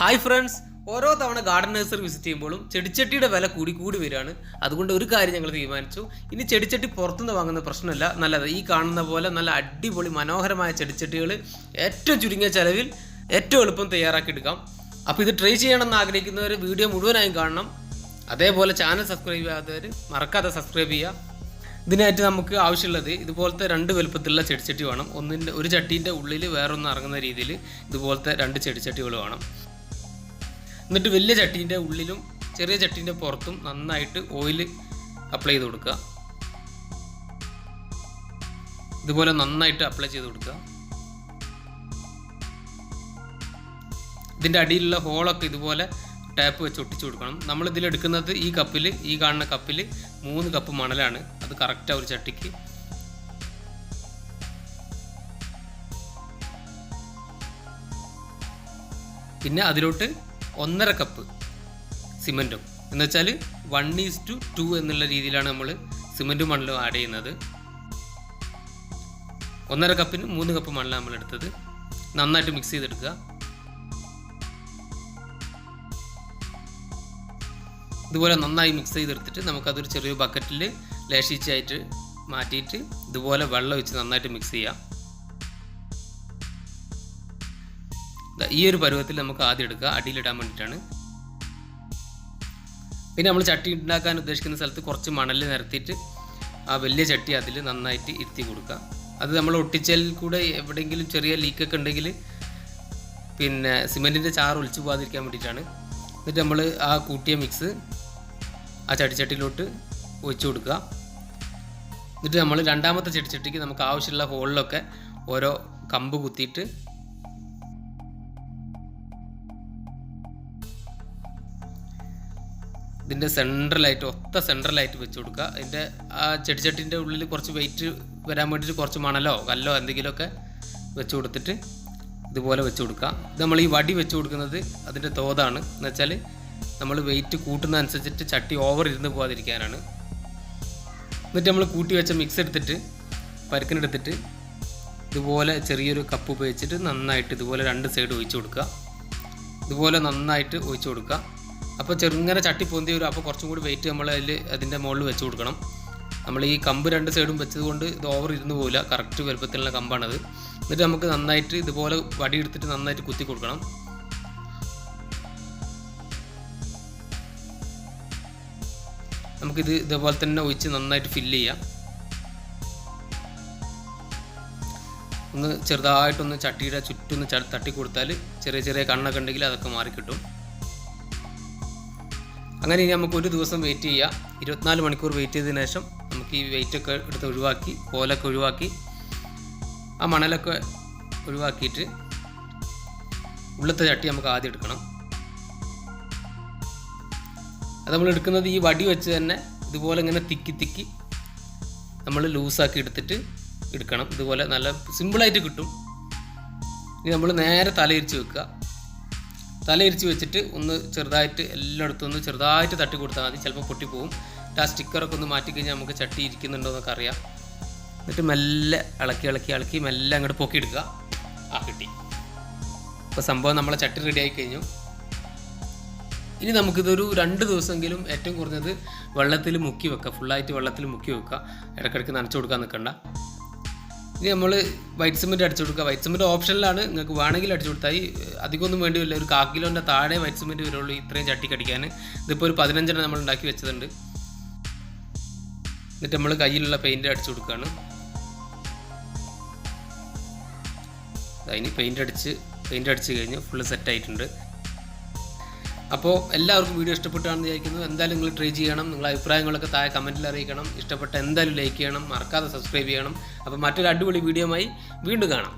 Hi friends ഓരോ തവണ garden nursery visit ചെയ്യുമ്പോഴും ചെടിച്ചട്ടിയുടെ വില കൂടി കൂടി വരികയാണ്. അതുകൊണ്ട് ഒരു കാര്യം ഞങ്ങൾ തീരുമാനിച്ചു. ഇനി ചെടിച്ചട്ടി പുറത്തുനിന്ന് വാങ്ങുന്ന പ്രശ്നമല്ല. നല്ലത് ഈ കാണുന്ന പോലെ നല്ല അടിപൊളി മനോഹരമായ ചെടിച്ചട്ടികൾ ഏറ്റവും ചുരുങ്ങിയ ചെലവിൽ ഏറ്റവും എളുപ്പം തയ്യാറാക്കി എടുക്കാം. അപ്പോൾ ഇത് ട്രൈ ചെയ്യണമെന്ന് ആഗ്രഹിക്കുന്നവർ വീഡിയോ മുഴുവനായും കാണണം. അതേപോലെ ചാനൽ സബ്സ്ക്രൈബ് ചെയ്യാത്തവർ മറക്കാതെ സബ്സ്ക്രൈബ് ചെയ്യുക. ഇതിനായിട്ട് നമുക്ക് ആവശ്യമുള്ളത് ഇതുപോലത്തെ രണ്ട് വലുപ്പത്തിലുള്ള ചെടിച്ചട്ടി വേണം. ഒന്നിന്റെ ഒരു ചട്ടീന്റെ ഉള്ളിൽ വേറൊന്ന് ഇറങ്ങുന്ന രീതിയിൽ ഇതുപോലത്തെ രണ്ട് ചെടിച്ചട്ടികൾ വേണം. എന്നിട്ട് വലിയ ചട്ടീന്റെ ഉള്ളിലും ചെറിയ ചട്ടീന്റെ പുറത്തും നന്നായിട്ട് ഓയിൽ അപ്ലൈ ചെയ്ത് കൊടുക്കുക. ഇതുപോലെ നന്നായിട്ട് അപ്ലൈ ചെയ്ത് കൊടുക്കുക. ഇതിന്റെ അടിയിലുള്ള ഹോളൊക്കെ ഇതുപോലെ ടാപ്പ് വെച്ച് ഒട്ടിച്ചു കൊടുക്കണം. നമ്മൾ ഇതിൽ എടുക്കുന്നത് ഈ കപ്പിൽ ഈ കാണുന്ന കപ്പിൽ മൂന്ന് കപ്പ് മണലാണ്. അത് കറക്റ്റ് ഒരു ചട്ടിക്ക്. പിന്നെ അതിലോട്ട് ഒന്നര കപ്പ് സിമന്റും എന്ന് വെച്ചാൽ വൺ ഈസ് ടു ടു എന്നുള്ള രീതിയിലാണ് നമ്മൾ സിമന്റും മണലും ആഡ് ചെയ്യുന്നത്. ഒന്നര കപ്പിന് മൂന്ന് കപ്പ് മണലാണ് നമ്മൾ എടുത്തത്. നന്നായിട്ട് മിക്സ് ചെയ്തെടുക്കുക. ഇതുപോലെ നന്നായി മിക്സ് ചെയ്തെടുത്തിട്ട് നമുക്കതൊരു ചെറിയ ബക്കറ്റിൽ ലേശിച്ചായിട്ട് മാറ്റിയിട്ട് ഇതുപോലെ വെള്ളം ഒഴിച്ച് നന്നായിട്ട് മിക്സ് ചെയ്യാം. ഈ ഒരു പരുവത്തിൽ നമുക്ക് ആദ്യം എടുക്കുക. അടിയിലിടാൻ വേണ്ടിയിട്ടാണ്. പിന്നെ നമ്മൾ ചട്ടി ഉണ്ടാക്കാൻ ഉദ്ദേശിക്കുന്ന സ്ഥലത്ത് കുറച്ച് മണൽ നിരത്തിയിട്ട് ആ വലിയ ചട്ടി അതിൽ നന്നായിട്ട് ഇരുത്തി കൊടുക്കുക. അത് നമ്മൾ ഒട്ടിച്ചാൽ കൂടെ എവിടെയെങ്കിലും ചെറിയ ലീക്കൊക്കെ ഉണ്ടെങ്കിൽ പിന്നെ സിമെന്റിന്റെ ചാറ് ഒളിച്ചു പോകാതിരിക്കാൻ വേണ്ടിയിട്ടാണ്. എന്നിട്ട് നമ്മൾ ആ കൂട്ടിയ മിക്സ് ആ ചട്ടിച്ചട്ടിയിലോട്ട് ഒഴിച്ചു കൊടുക്കുക. എന്നിട്ട് നമ്മൾ രണ്ടാമത്തെ ചെടിച്ചട്ടിക്ക് നമുക്ക് ആവശ്യമുള്ള ഹോളിലൊക്കെ ഓരോ കമ്പ് കുത്തിയിട്ട് ഇതിന്റെ സെൻട്രലായിട്ട് ഒത്ത സെൻട്രലായിട്ട് വെച്ച് കൊടുക്കുക. അതിന്റെ ആ ചെടിച്ചട്ടിന്റെ ഉള്ളിൽ കുറച്ച് വെയിറ്റ് വരാൻ വേണ്ടിയിട്ട് കുറച്ച് മണലോ കല്ലോ എന്തെങ്കിലുമൊക്കെ വെച്ച് കൊടുത്തിട്ട് ഇതുപോലെ വെച്ച് കൊടുക്കുക. ഇത് നമ്മൾ ഈ വടി വെച്ച് കൊടുക്കുന്നത് അതിന്റെ തോതാണ്. എന്ന് വെച്ചാൽ നമ്മൾ വെയിറ്റ് കൂട്ടുന്ന അനുസരിച്ചിട്ട് ചട്ടി ഓവർ ഇരുന്ന് പോകാതിരിക്കാനാണ് എന്നിട്ട് നമ്മൾ കൂട്ടി വെച്ച മിക്സ് എടുത്തിട്ട് പരുക്കിനെടുത്തിട്ട് ഇതുപോലെ ചെറിയൊരു കപ്പ് ഉപയോഗിച്ചിട്ട് നന്നായിട്ട് ഇതുപോലെ രണ്ട് സൈഡ് ഒഴിച്ചു കൊടുക്കുക. ഇതുപോലെ നന്നായിട്ട് ഒഴിച്ചു കൊടുക്കുക. അപ്പോൾ ചെറുങ്ങനെ ചട്ടി പൊന്തി വരും. അപ്പോൾ കുറച്ചും കൂടി വെയിറ്റ് നമ്മൾ അതിൽ അതിന്റെ മുകളിൽ വെച്ച് കൊടുക്കണം. നമ്മൾ ഈ കമ്പ് രണ്ട് സൈഡും വെച്ചതുകൊണ്ട് ഇത് ഓവർ ഇരുന്ന് പോകില്ല കറക്റ്റ് വലുപ്പത്തിലുള്ള കമ്പാണത്. എന്നിട്ട് നമുക്ക് നന്നായിട്ട് ഇതുപോലെ വടി എടുത്തിട്ട് നന്നായിട്ട് കുത്തി കൊടുക്കണം. നമുക്കിത് ഇതേപോലെ തന്നെ ഒഴിച്ച് നന്നായിട്ട് ഫില്ല് ചെയ്യാം. ഒന്ന് ചെറുതായിട്ടൊന്ന് ചട്ടിയുടെ ചുറ്റൊന്ന് തട്ടി കൊടുത്താൽ ചെറിയ ചെറിയ കണ്ണൊക്കെ ഉണ്ടെങ്കിൽ അതൊക്കെ മാറിക്കിട്ടും. അങ്ങനെ ഇനി നമുക്ക് ഒരു ദിവസം വെയിറ്റ് ചെയ്യാം. ഇരുപത്തിനാല് മണിക്കൂർ വെയിറ്റ് ചെയ്തതിനു ശേഷം നമുക്ക് ഈ വെയിറ്റൊക്കെ എടുത്ത് ഒഴിവാക്കി കോലൊക്കെ ഒഴിവാക്കി ആ മണലൊക്കെ ഒഴിവാക്കിയിട്ട് ഉള്ളത്തെ ചട്ടി നമുക്ക് ആദ്യം എടുക്കണം. അത് നമ്മൾ എടുക്കുന്നത് ഈ വടി വെച്ച് തന്നെ ഇതുപോലെ ഇങ്ങനെ തിക്കി തിക്കി നമ്മൾ ലൂസാക്കി എടുത്തിട്ട് എടുക്കണം. ഇതുപോലെ നല്ല സിമ്പിളായിട്ട് കിട്ടും. ഇനി നമ്മൾ നേരെ തലയിരിച്ച് വെക്കുക. തലയിരിച്ച് വെച്ചിട്ട് ഒന്ന് ചെറുതായിട്ട് എല്ലായിടത്തും ഒന്ന് ചെറുതായിട്ട് തട്ടി കൊടുത്താൽ മതി. ചിലപ്പോൾ പൊട്ടിപ്പോവും. ആ സ്റ്റിക്കറൊക്കെ ഒന്ന് മാറ്റി കഴിഞ്ഞാൽ നമുക്ക് ചട്ടി ഇരിക്കുന്നുണ്ടോ എന്നൊക്കെ അറിയാം. എന്നിട്ട് മെല്ലെ ഇളക്കി ഇളക്കി ഇളക്കി മെല്ലെ അങ്ങോട്ട് പൊക്കി എടുക്കുക. ആ കിട്ടി. അപ്പോൾ സംഭവം നമ്മളെ ചട്ടി റെഡി ആയി കഴിഞ്ഞു. ഇനി നമുക്കിതൊരു രണ്ട് ദിവസമെങ്കിലും ഏറ്റവും കുറഞ്ഞത് വെള്ളത്തിൽ മുക്കി വെക്കുക. ഫുള്ളായിട്ട് വെള്ളത്തിൽ മുക്കി വെക്കുക. ഇടയ്ക്കിടയ്ക്ക് നനച്ചു കൊടുക്കാൻ നിൽക്കണ്ട. ഇനി നമ്മൾ വൈറ്റ് സിമെന്റ് അടിച്ചു കൊടുക്കുക. വൈറ്റ് സിമെന്റ് ഓപ്ഷനിലാണ് നിങ്ങൾക്ക് വേണമെങ്കിൽ അടിച്ചു കൊടുത്താൽ അധികമൊന്നും വേണ്ടിയില്ല ഒരു കാ കിലോന്റെ താഴെ വൈറ്റ് സിമെന്റ് വരുള്ളൂ ഇത്രയും ചട്ടിക്കടിക്കാൻ ഇതിപ്പോൾ ഒരു പതിനഞ്ചെണ്ണം നമ്മൾ ഉണ്ടാക്കി വെച്ചതുണ്ട്. എന്നിട്ട് നമ്മൾ കയ്യിലുള്ള പെയിന്റ് അടിച്ചു കൊടുക്കുകയാണ്. അതിന് പെയിന്റ് അടിച്ച് പെയിന്റ് അടിച്ച് കഴിഞ്ഞ് ഫുള്ള് സെറ്റ് ആയിട്ടുണ്ട്. അപ്പോൾ എല്ലാവർക്കും വീഡിയോ ഇഷ്ടപ്പെട്ടാണെന്ന് വിചാരിക്കുന്നു. എന്തായാലും നിങ്ങൾ ട്രൈ ചെയ്യണം. നിങ്ങളുടെ അഭിപ്രായങ്ങളൊക്കെ താഴെ കമന്റിൽ അറിയിക്കണം. ഇഷ്ടപ്പെട്ട എന്തായാലും ലൈക്ക് ചെയ്യണം. മറക്കാതെ സബ്സ്ക്രൈബ് ചെയ്യണം. അപ്പോൾ മറ്റൊരു അടിപൊളി വീഡിയോയുമായി വീണ്ടും കാണാം.